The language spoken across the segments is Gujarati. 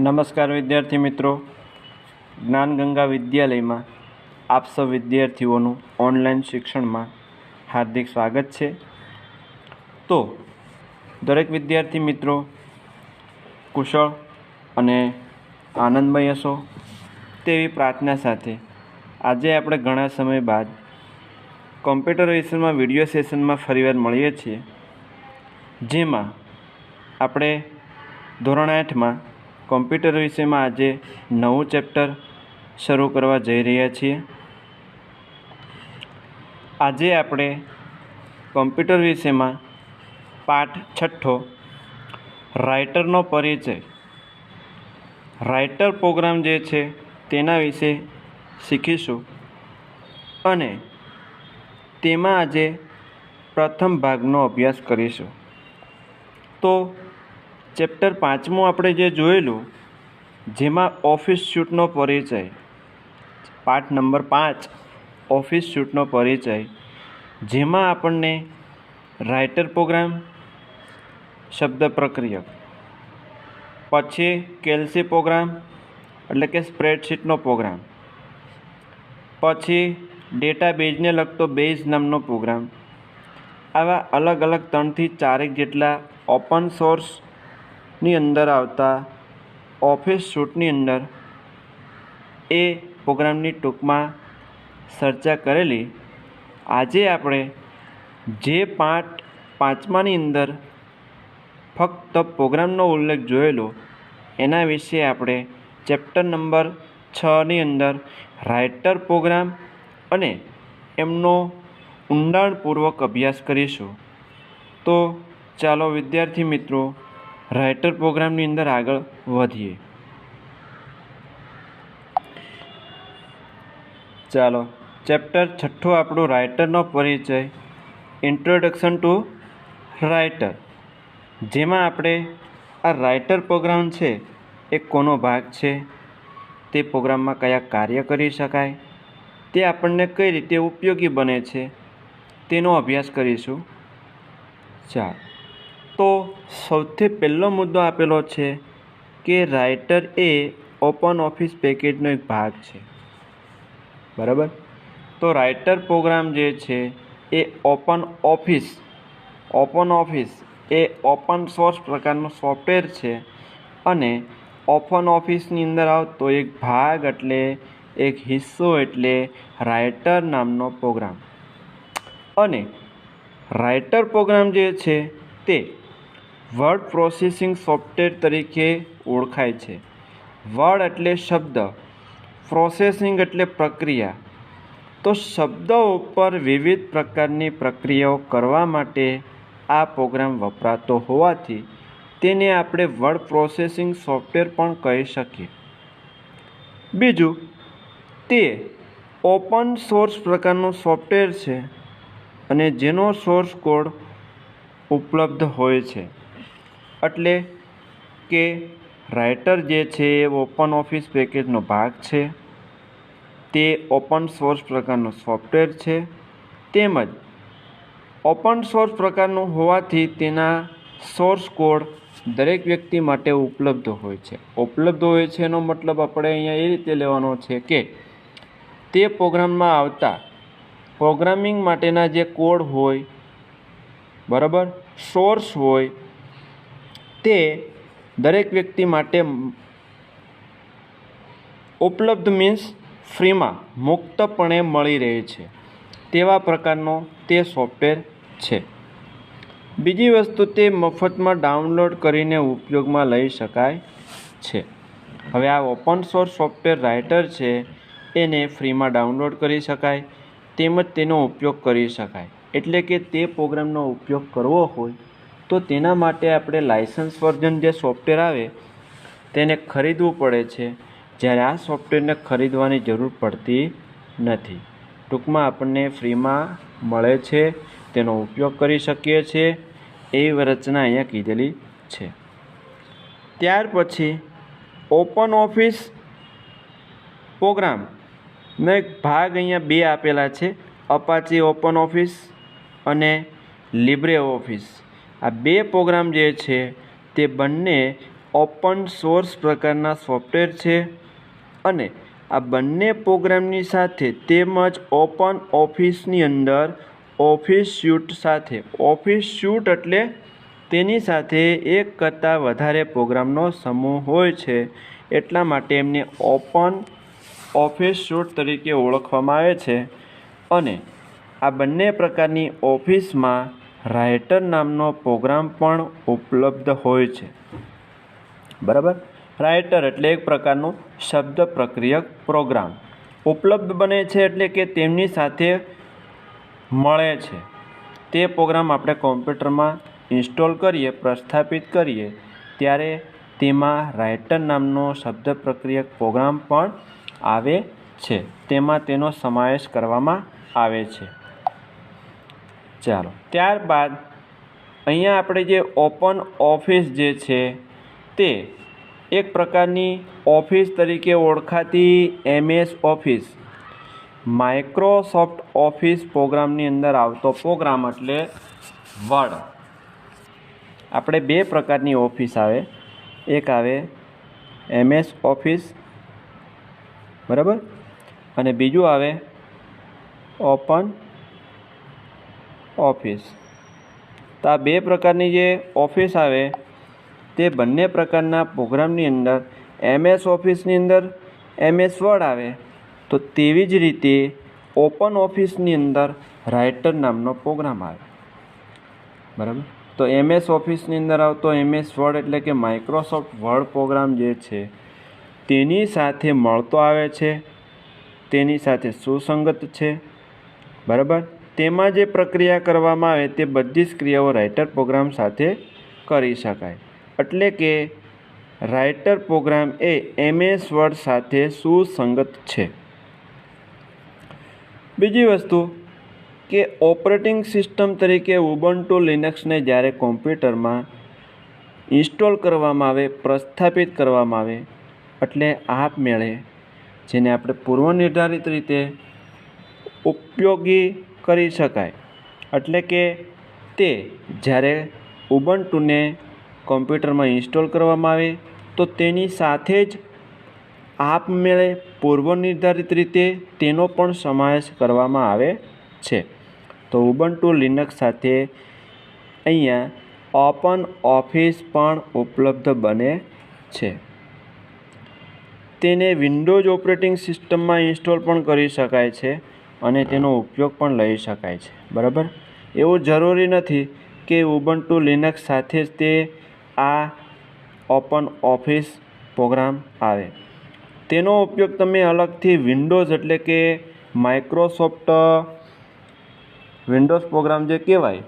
નમસ્કાર વિદ્યાર્થી મિત્રો. જ્ઞાનગંગા વિદ્યાલયમાં આપ સૌ વિદ્યાર્થીઓનું ઓનલાઈન શિક્ષણમાં હાર્દિક સ્વાગત છે. તો, દરેક વિદ્યાર્થી મિત્રો કુશળ અને આનંદમય હશો તેવી પ્રાર્થના સાથે આજે આપણે ઘણા સમય બાદ કોમ્પ્યુટર વીડિયો સેશનમાં ફરીવાર મળીએ છીએ. જેમાં આપણે ધોરણ આઠમાં કોમ્પ્યુટર વિષયમાં આજે નવું ચેપ્ટર શરૂ કરવા જઈ રહ્યા છીએ. આજે આપણે કોમ્પ્યુટર વિષયમાં પાઠ છઠ્ઠો, રાઇટરનો પરિચય. રાઇટર પ્રોગ્રામ જે છે તેના વિશે શીખીશું અને તેમાં આજે પ્રથમ ભાગનો અભ્યાસ કરીશું. તો ચેપ્ટર પાંચમું આપણે જે જોયેલું, જેમાં ઓફિસ શૂટનો પરિચય. પાઠ નંબર પાંચ, ઓફિસ શૂટનો પરિચય. જેમાં આપણને રાઇટર પ્રોગ્રામ, શબ્દ પ્રક્રિયક, પછી કેલ્સી પ્રોગ્રામ, એટલે કે સ્પ્રેડશીટનો પ્રોગ્રામ, પછી ડેટાબેઝને લગતો બેઝ નામનો પ્રોગ્રામ. આવા અલગ અલગ ત્રણથી ચારેક જેટલા ઓપન સોર્સની અંદર આવતા ઓફિસ શૂટની અંદર એ પ્રોગ્રામની ટૂંકમાં ચર્ચા કરેલી. આજે આપણે જે પાઠ પાંચમાની અંદર ફક્ત પ્રોગ્રામનો ઉલ્લેખ જોયેલો, એના વિશે આપણે ચેપ્ટર નંબર છની અંદર રાઇટર પ્રોગ્રામ અને એમનો ઊંડાણપૂર્વક અભ્યાસ કરીશું. તો ચાલો વિદ્યાર્થી મિત્રો રાઇટર પ્રોગ્રામની અંદર આગળ વધીએ. ચાલો, ચેપ્ટર છઠ્ઠો આપણું રાઇટરનો પરિચય. ઇન્ટ્રોડક્શન ટુ રાઇટર જેમાં આપણે આ રાઇટર પ્રોગ્રામ છે, એ કોનો ભાગ છે, તે પ્રોગ્રામમાં કયા કાર્ય કરી શકાય, તે આપણને કઈ રીતે ઉપયોગી બને છે, તેનો અભ્યાસ કરીશું. ચાલ. તો સૌથી પહેલો મુદ્દો આપેલો છે કે રાઇટર એ ઓપન ઓફિસ પેકેજનો એક ભાગ છે. બરાબર? તો રાઇટર પ્રોગ્રામ જે છે એ ઓપન ઓફિસ ઓપન ઓફિસ એ ઓપન સોર્સ પ્રકારનું સોફ્ટવેર છે અને ઓપન ઓફિસની અંદર આવતો એક ભાગ એટલે એક હિસ્સો એટલે રાઇટર નામનો પ્રોગ્રામ અને રાઇટર પ્રોગ્રામ જે છે તે વર્ડ પ્રોસેસિંગ સોફ્ટવેર તરીકે ઓળખાય છે. વર્ડ એટલે શબ્દ, પ્રોસેસિંગ એટલે પ્રક્રિયા. તો શબ્દો ઉપર વિવિધ પ્રકારની પ્રક્રિયાઓ કરવા માટે આ પ્રોગ્રામ વપરાતો હોવાથી તેને આપણે વર્ડ પ્રોસેસિંગ સોફ્ટવેર પણ કહી શકીએ. બીજું, તે ઓપન સોર્સ પ્રકારનું સોફ્ટવેર છે અને જેનો સોર્સ કોડ ઉપલબ્ધ હોય છે. એટલે કે રાઇટર જે છે એ ઓપન ઓફિસ પેકેજનો ભાગ છે. તે ઓપન સોર્સ પ્રકારનું સોફ્ટવેર છે. તેમજ ઓપન સોર્સ પ્રકારનું હોવાથી તેના સોર્સ કોડ દરેક વ્યક્તિ માટે ઉપલબ્ધ હોય છે. ઉપલબ્ધ હોય છે એનો મતલબ આપણે અહીંયા એ રીતે લેવાનો છે કે તે પ્રોગ્રામમાં આવતા પ્રોગ્રામિંગ માટેના જે કોડ હોય, બરાબર? સોર્સ હોય તે દરેક વ્યક્તિ માટે ઉપલબ્ધ મીન્સ ફ્રીમાં મુક્તપણે મળી રહે છે. તેવા પ્રકારનો તે સોફ્ટવેર છે. બીજી વસ્તુ તે મફતમાં ડાઉનલોડ કરીને ઉપયોગમાં લઈ શકાય છે. હવે આ ઓપન સોર્સ સોફ્ટવેર રાઇટર છે, એને ફ્રીમાં ડાઉનલોડ કરી શકાય, તેમજ તેનો ઉપયોગ કરી શકાય. એટલે કે તે પ્રોગ્રામનો ઉપયોગ કરવો હોય તો તેના માટે આપણે લાઇસન્સ વર્ઝન જે સોફ્ટવેર આવે, તેને ખરીદવું પડે છે. જ્યારે આ સોફ્ટવેરને ખરીદવાની જરૂર પડતી નથી. ટૂંકમાં આપણને ફ્રીમાં મળે છે, તેનો ઉપયોગ કરી શકીએ છીએ, એવી રચના અહીંયા કીધેલી છે. ત્યાર પછી, ઓપન ઓફિસ પ્રોગ્રામનો એક ભાગ અહીંયા બે આપેલા છે, અપાચી ઓપન ઓફિસ અને લિબ્રે ઓફિસ. આ બે પ્રોગ્રામ જે છે, તે બંને ઓપન સોર્સ પ્રકારના સોફ્ટવેર છે અને આ બંને પ્રોગ્રામની સાથે તેમજ ઓપન ઓફિસની અંદર ઓફિસ સ્યુટ સાથે. ઓફિસ સ્યુટ એટલે તેની સાથે એક કરતાં વધારે પ્રોગ્રામનો સમૂહ હોય છે, એટલા માટે એમને ઓપન ઓફિસ સ્યુટ તરીકે ઓળખવામાં આવે છે. અને આ બંને પ્રકારની ઓફિસમાં રાઇટર નામનો પ્રોગ્રામ પણ ઉપલબ્ધ હોય છે. બરાબર? રાઇટર એટલે એક પ્રકારનું શબ્દ પ્રક્રિયક પ્રોગ્રામ. ઉપલબ્ધ બને છે એટલે કે તેમની સાથે મળે છે. તે પ્રોગ્રામ આપણે કોમ્પ્યુટરમાં ઇન્સ્ટોલ કરીએ, પ્રસ્થાપિત કરીએ, ત્યારે તેમાં રાઇટર નામનો શબ્દ પ્રક્રિયક પ્રોગ્રામ પણ આવે છે. તેમાં તેનો સમાવેશ કરવામાં આવે છે. ચાલો. ત્યારબાદ અહીંયા આપણે જે ઓપન ઓફિસ જે છે તે એક પ્રકારની ઓફિસ તરીકે ઓળખાતી એમએસ ઓફિસ. માઇક્રોસોફ્ટ ઓફિસ પ્રોગ્રામની અંદર આવતો પ્રોગ્રામ એટલે વર્ડ. આપણે બે પ્રકારની ઓફિસ આવે. એક આવે એમએસ ઓફિસ, બરાબર? અને બીજું આવે ઓપન ઓફિસ. તો આ બે પ્રકારની જે ઓફિસ આવે, તે બંને પ્રકારના પ્રોગ્રામની અંદર એમએસ ઓફિસની અંદર એમએસ વર્ડ આવે, તો તેવી જ રીતે ઓપન ઓફિસની અંદર રાઇટર નામનો પ્રોગ્રામ આવે. બરાબર? તો એમએસ ઓફિસની અંદર આવતો એમએસ વર્ડ એટલે કે માઇક્રોસોફ્ટ વર્ડ પ્રોગ્રામ જે છે, તેની સાથે મળતો આવે છે, તેની સાથે સુસંગત છે. બરાબર? તેમાં જે પ્રક્રિયા કરવામાં આવે તે બધી જ ક્રિયાઓ રાઇટર પ્રોગ્રામ સાથે કરી શકાય. એટલે કે રાઇટર પ્રોગ્રામ એ એમએસ વર્ડ સાથે સુસંગત છે. બીજી વસ્તુ કે ઓપરેટિંગ સિસ્ટમ તરીકે ઉબન્ટુ લિનક્સને જ્યારે કોમ્પ્યુટરમાં ઇન્સ્ટોલ કરવામાં આવે, પ્રસ્થાપિત કરવામાં આવે, એટલે આપમેળે જેને આપણે પૂર્વનિર્ધારિત રીતે ઉપયોગી કરી શકાય. એટલે કે તે જ્યારે ઉબન્ટુને કોમ્પ્યુટરમાં ઇન્સ્ટોલ કરવામાં આવે, તો તેની સાથે જ આપમેળે પૂર્વનિર્ધારિત રીતે તેનો પણ સમાવેશ કરવામાં આવે છે. તો ઉબન્ટુ લિનક્સ સાથે અહીંયા ઓપન ઓફિસ પણ ઉપલબ્ધ બને છે. તેને વિન્ડોઝ ઓપરેટિંગ સિસ્ટમમાં ઇન્સ્ટોલ પણ કરી શકાય છે. અને તેનો ઉપયોગ પણ લઈ શકાય છે, બરાબર? એવું જરૂરી નથી કે ઉબન્ટુ લિનક્સ સાથે જ તે આ ઓપન ઓફિસ પ્રોગ્રામ આવે. તેનો ઉપયોગ તમે અલગથી વિન્ડોઝ એટલે કે માઇક્રોસોફ્ટ વિન્ડોઝ પ્રોગ્રામ જે કહેવાય,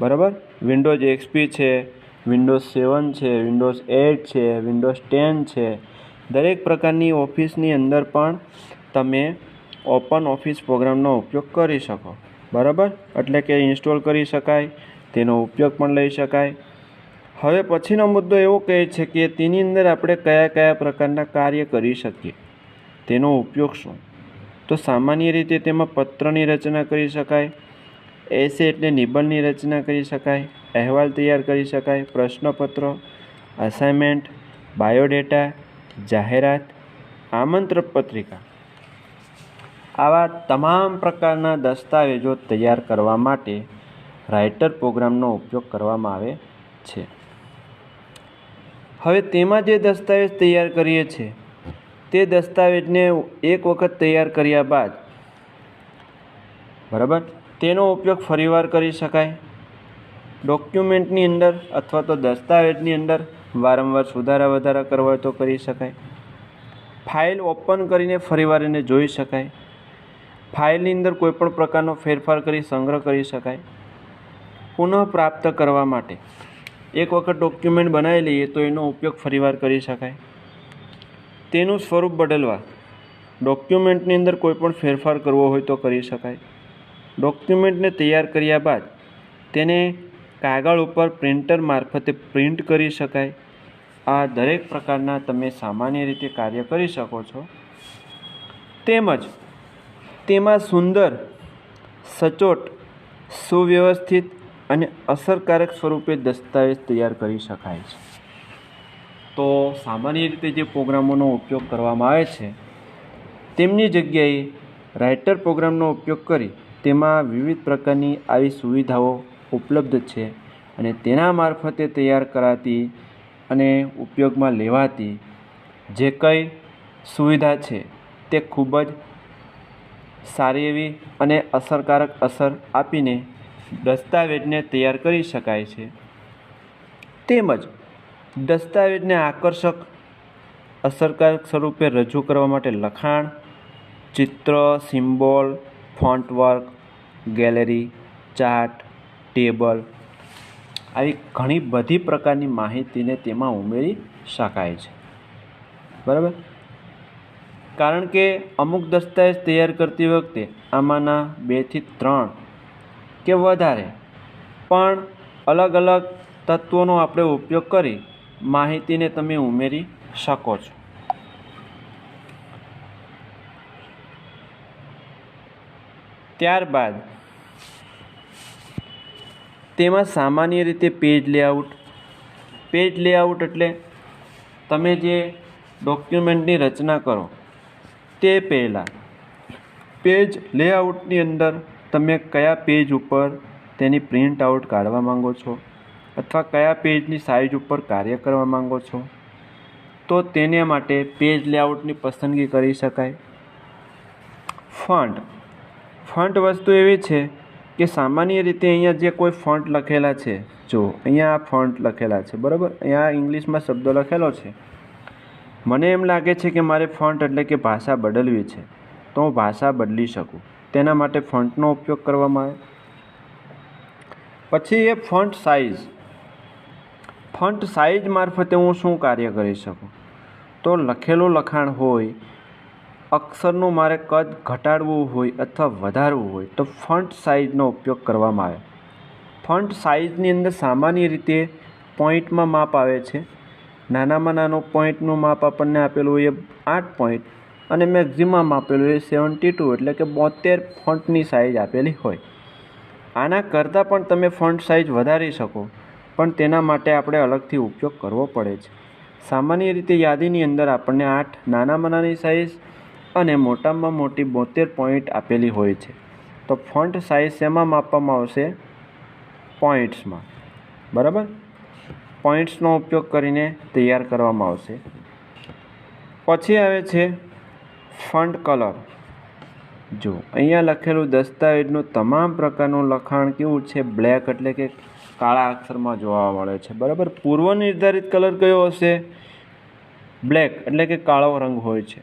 બરાબર? વિન્ડોઝ એક્સપી છે, વિન્ડોઝ સેવન છે, વિન્ડોઝ એટ છે, વિન્ડોઝ ટેન છે. દરેક પ્રકારની ઓફિસની અંદર પણ તમે ઓપન ઓફિસ પ્રોગ્રામનો ઉપયોગ કરી શકો. બરાબર? એટલે કે ઇન્સ્ટોલ કરી શકાય, તેનો ઉપયોગ પણ લઈ શકાય. હવે પછીનો મુદ્દો એવો કહે છે કે તેની અંદર આપણે કયા કયા પ્રકારના કાર્ય કરી શકીએ. તેનો ઉપયોગ શું? તો સામાન્ય રીતે તેમાં પત્રની રચના કરી શકાય, એસે એટલે નિબંધની રચના કરી શકાય, અહેવાલ તૈયાર કરી શકાય, પ્રશ્નપત્રો અસાઇનમેન્ટ બાયોડેટા જાહેરાત, આમંત્રણ પત્રિકા. આવા તમામ પ્રકારના દસ્તાવેજો તૈયાર કરવા માટે રાઇટર પ્રોગ્રામનો ઉપયોગ કરવામાં આવે છે. હવે તેમાં જે દસ્તાવેજ તૈયાર કરીએ છીએ, તે દસ્તાવેજને એક વખત તૈયાર કર્યા બાદ, બરાબર? તેનો ઉપયોગ ફરીવાર કરી શકાય. ડોક્યુમેન્ટની અંદર અથવા તો દસ્તાવેજની અંદર વારંવાર સુધારા વધારા કરવા તો કરી શકાય. ફાઇલ ઓપન કરીને ફરીવાર એને જોઈ શકાય. ફાઇલની અંદર કોઈપણ પ્રકારનો ફેરફાર કરી સંગ્રહ કરી શકાય. પુનઃપ્રાપ્ત કરવા માટે એક વખત ડોક્યુમેન્ટ બનાવી લઈએ તો એનો ઉપયોગ ફરીવાર કરી શકાય. તેનું સ્વરૂપ બદલવા ડોક્યુમેન્ટની અંદર કોઈપણ ફેરફાર કરવો હોય તો કરી શકાય. ડોક્યુમેન્ટને તૈયાર કર્યા બાદ તેને કાગળ ઉપર પ્રિન્ટર મારફતે પ્રિન્ટ કરી શકાય. આ દરેક પ્રકારના તમે સામાન્ય રીતે કાર્ય કરી શકો છો. તેમજ તેમાં સુંદર, સચોટ, સુવ્યવસ્થિત અને અસરકારક સ્વરૂપે દસ્તાવેજ તૈયાર કરી શકાય છે. તો સામાન્ય રીતે જે પ્રોગ્રામોનો ઉપયોગ કરવામાં આવે છે, તેમની જગ્યાએ રાઇટર પ્રોગ્રામનો ઉપયોગ કરી તેમાં વિવિધ પ્રકારની આવી સુવિધાઓ ઉપલબ્ધ છે અને તેના મારફતે તૈયાર કરાતી અને ઉપયોગમાં લેવાતી જે કંઈ સુવિધા છે તે ખૂબ જ સારી એવી અને અસરકારક અસર આપીને દસ્તાવેજને તૈયાર કરી શકાય છે. તેમજ, દસ્તાવેજને આકર્ષક, અસરકારક સ્વરૂપે રજૂ કરવા માટે લખાણ, ચિત્ર, symbol, font work, gallery, chart, table આવી ઘણી બધી પ્રકારની માહિતીને તેમાં ઉમેરી શકાય છે. બરાબર? કારણ કે અમુક દસ્તાવેજ તૈયાર કરતી વખતે આમાંના બેથી ત્રણ કે વધારે. પણ અલગ અલગ તત્વોનો આપણે ઉપયોગ કરી માહિતીને તમે ઉમેરી શકો છો. ત્યારબાદ તેમાં સામાન્ય રીતે પેજ લેઆઉટ પેજ લેઆઉટ એટલે તમે જે ડોક્યુમેન્ટની રચના કરો તે પહેલાં. પેજ લેઆઉટની અંદર તમે કયા પેજ ઉપર તેની પ્રિન્ટ આઉટ કાઢવા માંગો છો અથવા કયા પેજની સાઇઝ ઉપર કાર્ય કરવા માંગો છો? તો તેને માટે પેજ લેઆઉટની પસંદગી કરી શકાય. ફંટ ફંટ વસ્તુ એવી છે કે સામાન્ય રીતે અહીંયા જે કોઈ ફંટ લખેલા છે, જો અહીંયા આ ફંટ લખેલા છે, બરાબર? અહીંયા ઇંગ્લિશમાં શબ્દ લખેલો છે. મને એમ લાગે છે કે મારે ફોન્ટ એટલે કે ભાષા બદલવી છે, તો હું ભાષા બદલી શકું. તેના માટે ફોન્ટનો ઉપયોગ કરવામાં આવે. પછી એ ફોન્ટ સાઇઝ ફોન્ટ સાઇઝ મારફતે હું શું કાર્ય કરી શકું? તો લખેલું લખાણ હોય, અક્ષરનું મારે કદ ઘટાડવું હોય અથવા વધારવું હોય, તો ફોન્ટ સાઇઝનો ઉપયોગ કરવામાં આવે. ફોન્ટ સાઇઝની અંદર સામાન્ય રીતે પોઈન્ટમાં માપ આવે છે. નાનામાં નાનું પોઈન્ટનું માપ આપણને આપેલું હોય એ આઠ પોઈન્ટ અને મેક્ઝિમમ આપેલું એ સેવન્ટી ટુ એટલે કે બોતેર ફોન્ટની સાઇઝ આપેલી હોય. આના કરતાં પણ તમે ફોન્ટ સાઇઝ વધારી શકો, પણ તેના માટે આપણે અલગથી ઉપયોગ કરવો પડે છે. સામાન્ય રીતે યાદીની અંદર આપણને આઠ નાનામાં નાની સાઇઝ અને મોટામાં મોટી બોતેર પોઈન્ટ આપેલી હોય છે. તો ફોન્ટ સાઇઝ શેમાં માપવામાં આવશે? પોઈન્ટ્સમાં. બરાબર? પોઈન્ટ્સનો ઉપયોગ કરીને તૈયાર કરવામાં આવશે. પછી આવે છે ફંટ કલર. જો, અહીંયા લખેલું દસ્તાવેજનું તમામ પ્રકારનું લખાણ કેવું છે? બ્લેક એટલે કે કાળા અક્ષરમાં જોવા મળે છે. બરાબર? પૂર્વ નિર્ધારિત કલર કયો હશે? બ્લેક એટલે કે કાળો રંગ હોય છે.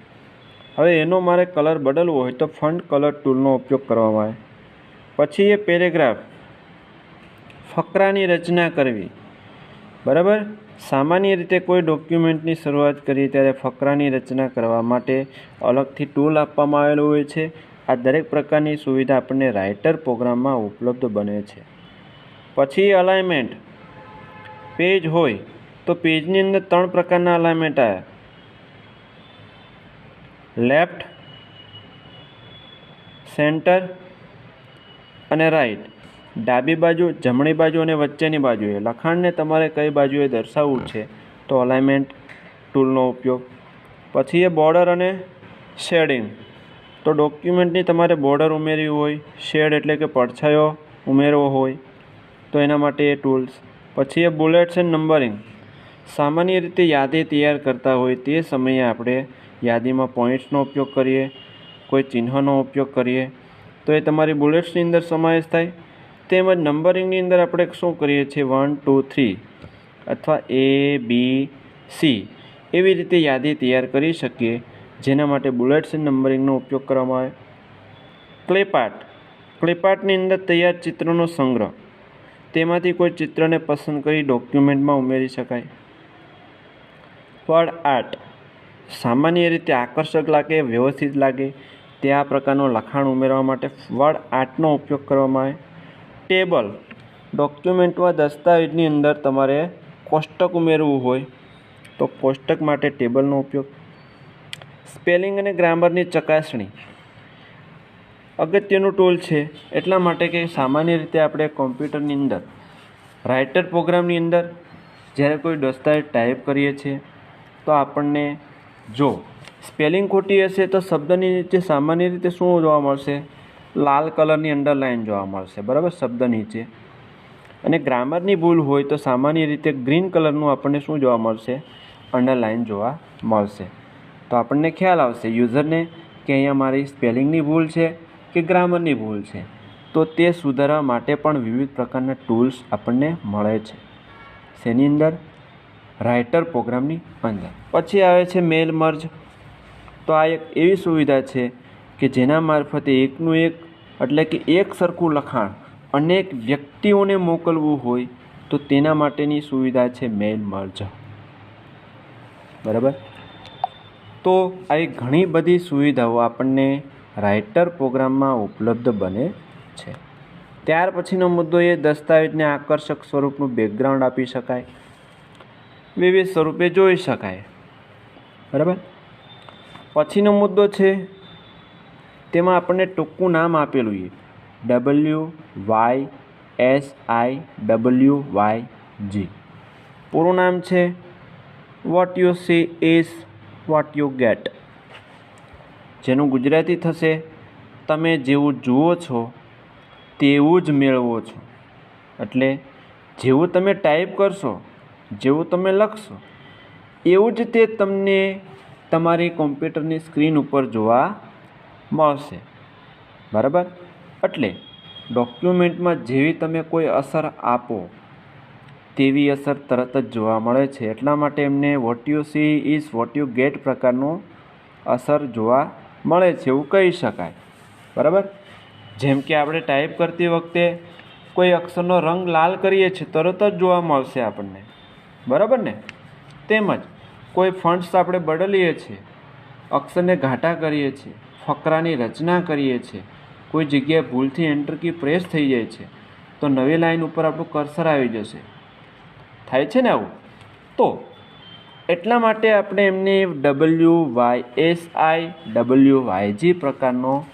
હવે એનો મારે કલર બદલવો હોય તો ફંટ કલર ટૂલનો ઉપયોગ કરવામાં આવે. પછી એ પેરેગ્રાફ. ફકરાની રચના કરવી. બરાબર? સામાન્ય રીતે કોઈ ડોક્યુમેન્ટની શરૂઆત કરીએ ત્યારે ફકરાની રચના કરવા માટે અલગથી ટૂલ આપવામાં આવેલું હોય છે. આ દરેક પ્રકારની સુવિધા આપણને રાઇટર પ્રોગ્રામમાં ઉપલબ્ધ બને છે. પછી અલાઇનમેન્ટ. પેજ હોય તો પેજની અંદર ત્રણ પ્રકારના અલાઇનમેન્ટ આવ્યા લેફ્ટ, સેન્ટર અને રાઈટ ડાબી બાજુ, જમણી બાજુ અને વચ્ચેની બાજુએ. લખાણને તમારે કઈ બાજુએ દર્શાવવું છે તો અલાઇમેન્ટ ટૂલનો ઉપયોગ. પછી એ બોર્ડર અને શેડિંગ તો ડોક્યુમેન્ટની તમારે બોર્ડર ઉમેરવી હોય શેડ એટલે કે પડછાયો ઉમેરવો હોય, તો એના માટે એ ટૂલ્સ પછી એ બુલેટ્સ એન્ડ નંબરિંગ સામાન્ય રીતે યાદી તૈયાર કરતા હોય તે સમયે આપણે યાદીમાં પોઈન્ટ્સનો ઉપયોગ કરીએ, કોઈ ચિહ્નનો ઉપયોગ કરીએ. તો એ તમારી બુલેટ્સની અંદર સમાવેશ થાય. તેમજ નંબરિંગની અંદર આપણે શું કરીએ છીએ? વન, ટુ, થ્રી અથવા એ બી સી એવી રીતે યાદી તૈયાર કરી શકીએ. જેના માટે બુલેટ્સ નંબરિંગનો ઉપયોગ કરવામાં આવે. ક્લેપાર્ટ ક્લેપાર્ટની અંદર તૈયાર ચિત્રનો સંગ્રહ. તેમાંથી કોઈ ચિત્રને પસંદ કરી ડોક્યુમેન્ટમાં ઉમેરી શકાય. ફળ આર્ટ સામાન્ય રીતે આકર્ષક લાગે, વ્યવસ્થિત લાગે. તે આ પ્રકારનું લખાણ ઉમેરવા માટે વર્ડ આર્ટનો ઉપયોગ કરવામાં આવે. ટેબલ ડોક્યુમેન્ટમાં દસ્તાવેજની અંદર તમારે કોષ્ટક ઉમેરવું હોય તો કોષ્ટક માટે ટેબલનો ઉપયોગ. સ્પેલિંગ અને ગ્રામરની ચકાસણી. અગત્યનું ટૂલ છે એટલા માટે કે સામાન્ય રીતે આપણે કોમ્પ્યુટરની અંદર રાઇટર પ્રોગ્રામની અંદર જ્યારે કોઈ દસ્તાવેજ ટાઈપ કરીએ છીએ, તો આપણને જો સ્પેલિંગ ખોટી હશે તો શબ્દની નીચે સામાન્ય રીતે શું જોવા મળશે? લાલ કલરની અંડરલાઇન જોવા મળશે. બરાબર? શબ્દ નીચે. અને ગ્રામરની ભૂલ હોય તો સામાન્ય રીતે ગ્રીન કલરનું આપણને શું જોવા મળશે? અંડરલાઇન જોવા મળશે. તો આપણને ખ્યાલ આવશે, યુઝરને કે અહીંયા મારી સ્પેલિંગની ભૂલ છે કે ગ્રામરની ભૂલ છે? તો તે સુધારવા માટે પણ વિવિધ પ્રકારના ટૂલ્સ આપણને મળે છે. શેની અંદર? રાઇટર પ્રોગ્રામની અંદર. પછી આવે છે મેલ મર્જ. તો આ એક એવી સુવિધા છે કે જેના મારફતે એકનું એક, એટલે કે એક સરખું લખાણ, અનેક વ્યક્તિઓને મોકલવું હોય, તો તેના માટેની સુવિધા છે મેઇલ મર્જ. બરાબર? તો આવી ઘણી બધી સુવિધાઓ આપણને રાઇટર પ્રોગ્રામમાં ઉપલબ્ધ બને છે. ત્યાર પછીનો મુદ્દો એ, દસ્તાવેજને આકર્ષક સ્વરૂપનું બેકગ્રાઉન્ડ આપી શકાય. વિવિધ સ્વરૂપે જોઈ શકાય. બરાબર? પછીનો મુદ્દો છે તેમાં આપણને ટૂંકું નામ આપેલું છે. W Y S I W Y G પૂરું નામ છે what you see is what you get જેનું ગુજરાતી થશે, તમે જેવું જુઓ છો, તેવું જ મેળવો છો. એટલે જેવું તમે ટાઈપ કરશો, જેવું તમે લખશો, એવું જ તે તમને તમારી કોમ્પ્યુટરની સ્ક્રીન ઉપર જોવા મળશે. બરાબર? એટલે ડોક્યુમેન્ટમાં જેવી તમે કોઈ અસર આપો, તેવી અસર તરત જ જોવા મળે છે. એટલા માટે એમને what you see is what you get પ્રકારનું અસર જોવા મળે છે. એવું કહી શકાય. બરાબર? જેમ કે આપણે ટાઈપ કરતી વખતે કોઈ અક્ષરનો રંગ લાલ કરીએ છીએ, તરત જ જોવા મળશે આપણને. બરાબર ને? તેમજ કોઈ ફંડ્સ આપણે બદલીએ છીએ, અક્ષરને ઘાટા કરીએ છીએ ફકરાની રચના કરીએ છીએ કોઈ જગ્યાએ ભૂલથી એન્ટર કી પ્રેસ થઈ જાય છે, તો નવી લાઈન ઉપર આપણું કર્સર આવી જશે. થાય છે ને આવું? તો એટલા માટે આપણે એમને W Y S I W Y G પ્રકારનો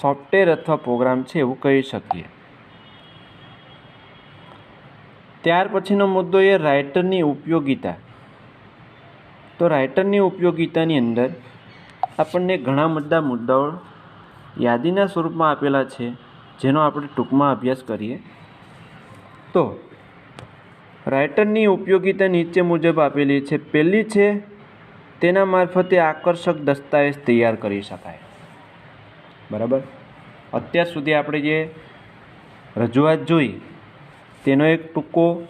સોફ્ટવેર અથવા પ્રોગ્રામ છે એવું કહી શકીએ. ત્યાર પછીનો મુદ્દો એ રાઇટરની ઉપયોગિતા. તો રાઇટરની ઉપયોગિતાની અંદર આપણને ઘણા બધા મુદ્દાઓ યાદીના સ્વરૂપમાં આપેલા છે, જેનો આપણે ટૂંકમાં અભ્યાસ કરીએ. તો, રાઇટરની ઉપયોગિતા નીચે મુજબ આપેલી છે. પહેલી છે, તેના મારફતે આકર્ષક દસ્તાવેજ તૈયાર કરી શકાય. બરાબર? અત્યાર સુધી આપણે જે રજૂઆત જોઈ, તેનો એક ટૂંકો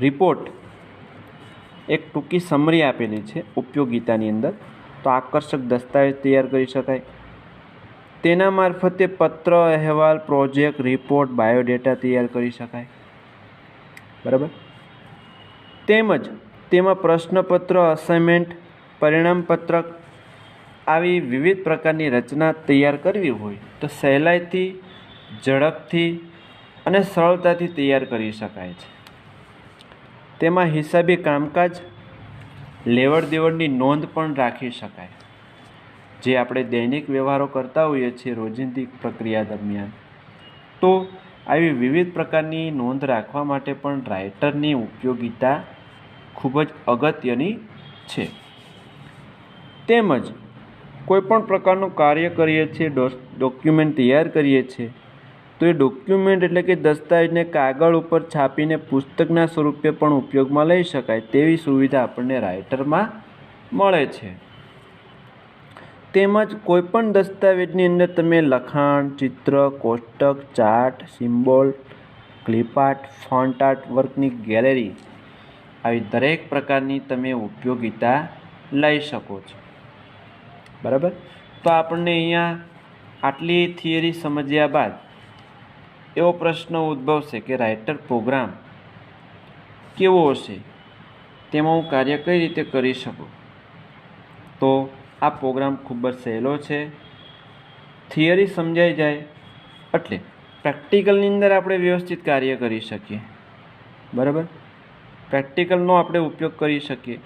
રિપોર્ટ, એક ટૂંકી સમરી આપેલી છે ઉપયોગિતાની અંદર. તો આકર્ષક દસ્તાવેજ તૈયાર કરી શકાય. તેના મારફતે પત્ર, અહેવાલ, પ્રોજેક્ટ, રિપોર્ટ, બાયોડેટા તૈયાર કરી શકાય. બરાબર? તેમજ તેમાં પ્રશ્નપત્ર, અસાઇનમેન્ટ, પરિણામપત્રક આવી વિવિધ પ્રકારની રચના તૈયાર કરવી હોય તો સહેલાઈથી, ઝડપથી અને સરળતાથી તૈયાર કરી શકાય છે. તેમાં હિસાબી કામકાજ લેવડ દેવડની નોંધ પણ રાખી શકાય. જે આપણે દૈનિક વ્યવહારો કરતા હોઈએ છીએ રોજિંદી પ્રક્રિયા દરમિયાન. તો આવી વિવિધ પ્રકારની નોંધ રાખવા માટે પણ રાઇટરની ઉપયોગિતા ખૂબ જ અગત્યની છે. તેમજ કોઈપણ પ્રકારનું કાર્ય કરીએ છીએ ડોક્યુમેન્ટ તૈયાર કરીએ છીએ તો એ ડોક્યુમેન્ટ એટલે કે દસ્તાવેજને કાગળ ઉપર છાપીને પુસ્તકના સ્વરૂપે પણ ઉપયોગમાં લઈ શકાય તેવી સુવિધા આપણને રાઇટરમાં મળે છે. તેમજ કોઈપણ દસ્તાવેજની અંદર તમે લખાણ, ચિત્ર, કોષ્ટક, chart, symbol, clip art, font art વર્કની gallery આવી દરેક પ્રકારની તમે ઉપયોગિતા લઈ શકો છો. બરાબર? તો આપણને અહીંયા આટલી થિયરી સમજ્યા બાદ એવો પ્રશ્ન ઉદ્ભવશે કે રાઇટર પ્રોગ્રામ કેવો હશે? તેમાં હું કાર્ય કઈ રીતે કરી શકું? તો આ પ્રોગ્રામ ખૂબ જ સહેલો છે. થિયરી સમજાઈ જાય એટલે પ્રેક્ટિકલની અંદર આપણે વ્યવસ્થિત કાર્ય કરી શકીએ. બરાબર? પ્રેક્ટિકલનો આપણે ઉપયોગ કરી શકીએ.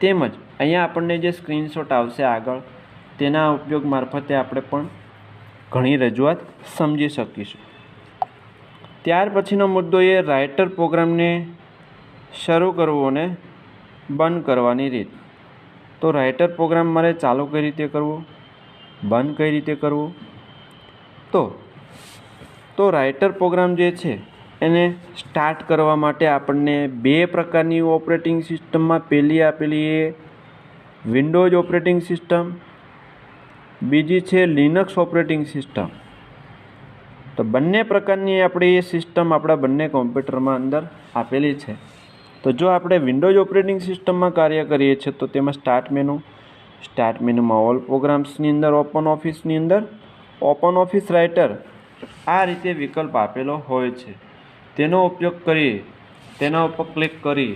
તેમજ અહીંયા આપણને જે સ્ક્રીનશોટ આવશે આગળ, તેના ઉપયોગ મારફતે આપણે પણ ઘણી રજૂઆત સમજી શકીશું. ત્યાર પછીનો મુદ્દો એ રાઇટર પ્રોગ્રામને શરૂ કરવો અને બંધ કરવાની રીત. તો રાઇટર પ્રોગ્રામ મારે ચાલુ કઈ રીતે કરવો? બંધ કઈ રીતે કરવો? તો તો રાઇટર પ્રોગ્રામ જે છે, એને સ્ટાર્ટ કરવા માટે આપણને બે પ્રકારની ઓપરેટિંગ સિસ્ટમમાં પહેલી આપેલી એ વિન્ડોઝ ઓપરેટિંગ સિસ્ટમ, બીજી છે લિનક્સ ઓપરેટિંગ સિસ્ટમ. તો બંને પ્રકારની આપણી સિસ્ટમ આપણા બંને કોમ્પ્યુટરમાં અંદર આપેલી છે. તો જો આપણે વિન્ડોઝ ઓપરેટિંગ સિસ્ટમમાં કાર્ય કરીએ છીએ, તો તેમાં સ્ટાર્ટ મેનુ સ્ટાર્ટ મેનુમાં ઓલ પ્રોગ્રામ્સની અંદર ઓપન ઓફિસની અંદર ઓપન ઓફિસ રાઇટર આ રીતે વિકલ્પ આપેલો હોય છે. તેનો ઉપયોગ કરી, તેના ઉપર ક્લિક કરી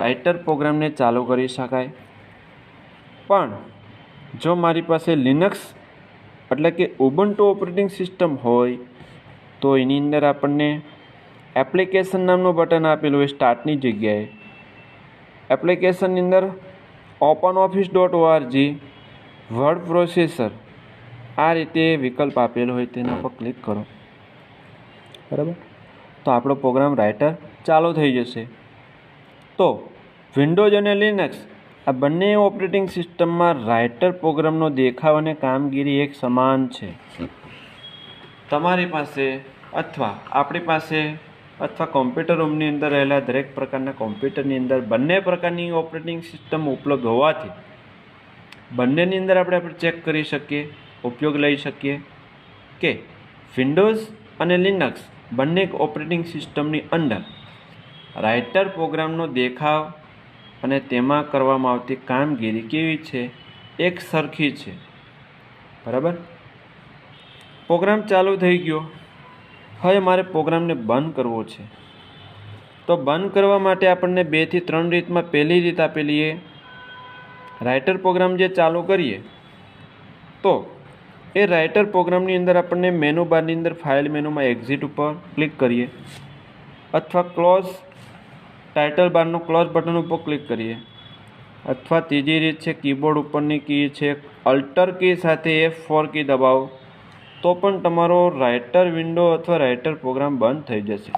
રાઇટર પ્રોગ્રામને ચાલુ કરી શકાય. પણ, જો મારી પાસે લિનક્સ એટલે કે ઉબન્ટુ ઓપરેટિંગ સિસ્ટમ હોય તો એની અંદર આપણને એપ્લિકેશન નામનું બટન આપેલું હોય સ્ટાર્ટની જગ્યાએ. એપ્લિકેશનની અંદર open office dot ORG word processor આ રીતે વિકલ્પ આપેલો હોય તેના પર ક્લિક કરો. બરાબર? તો આપણો પ્રોગ્રામ રાઇટર ચાલુ થઈ જશે. તો વિન્ડોઝ અને લિનક્સ આ બંને ઓપરેટિંગ સિસ્ટમમાં રાઇટર પ્રોગ્રામનો દેખાવ અને કામગીરી એક સમાન છે. તમારી પાસે અથવા આપણી પાસે અથવા કોમ્પ્યુટર રૂમની અંદર રહેલા દરેક પ્રકારના કોમ્પ્યુટરની અંદર બંને પ્રકારની ઓપરેટિંગ સિસ્ટમ ઉપલબ્ધ હોવાથી બંનેની અંદર આપણે આપણે ચેક કરી શકીએ, ઉપયોગ લઈ શકીએ કે વિન્ડોઝ અને લિનક્સ બંને ઓપરેટિંગ સિસ્ટમની અંદર રાઇટર પ્રોગ્રામનો દેખાવ અને તેમાં કરવામાં આવતી કામગીરી કેવી છે, એક સરખી છે. બરાબર? પ્રોગ્રામ ચાલુ થઈ ગયો. હવે મારે પ્રોગ્રામને બંધ કરવો છે. તો બંધ કરવા માટે આપણને બેથી ત્રણ રીતમાં પહેલી રીત આપેલી એ રાઇટર પ્રોગ્રામ જે ચાલુ કરીએ, તો એ રાઇટર પ્રોગ્રામની અંદર આપણને મેનુ બારની અંદર ફાઇલ મેનુમાં એક્ઝિટ ઉપર ક્લિક કરીએ અથવા ક્લોઝ ટાઇટલ બારનું ક્લોઝ બટન ઉપર ક્લિક કરીએ અથવા ત્રીજી રીત છે કીબોર્ડ ઉપરની કી છે અલ્ટર કી સાથે એફ ફોર કી દબાવો. તો પણ તમારો રાઇટર વિન્ડો અથવા રાઇટર પ્રોગ્રામ બંધ થઈ જશે.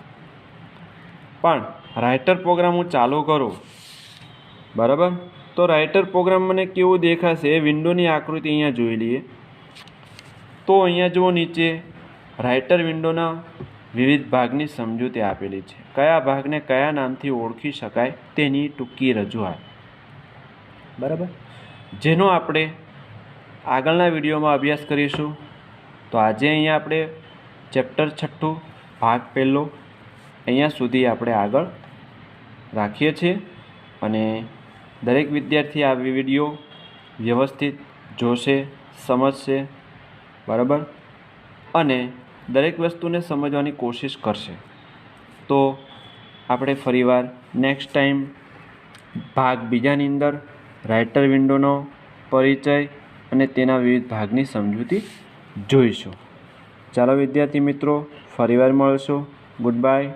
પણ રાઇટર પ્રોગ્રામ હું ચાલુ કરું. બરાબર? તો રાઇટર પ્રોગ્રામ મને કેવું દેખાશે? એ વિન્ડોની આકૃતિ અહીંયા જોઈ લઈએ. તો અહીંયા જુઓ નીચે રાઇટર વિન્ડોના વિવિધ ભાગની સમજૂતી આપેલી છે. કયા ભાગને કયા નામથી ઓળખી શકાય તેની ટૂંકી રજૂઆત. બરાબર? જેનો આપણે આગળના વિડીયોમાં અભ્યાસ કરીશું. તો આજે અહીંયા આપણે ચેપ્ટર છઠ્ઠું ભાગ પહેલો અહીંયા સુધી આપણે આગળ રાખીએ છીએ અને દરેક વિદ્યાર્થી આ વીડિયો વ્યવસ્થિત જોશે, સમજશે, બરાબર? અને દરેક વસ્તુને સમજવાની કોશિશ કરશે. તો આપણે ફરીવાર નેક્સ્ટ ટાઈમ ભાગ બીજાની અંદર રાઇટર વિન્ડોનો પરિચય અને તેના વિવિધ ભાગની સમજૂતી જોઈશું. ચાલો વિદ્યાર્થી મિત્રો ફરીવાર મળશું. Good bye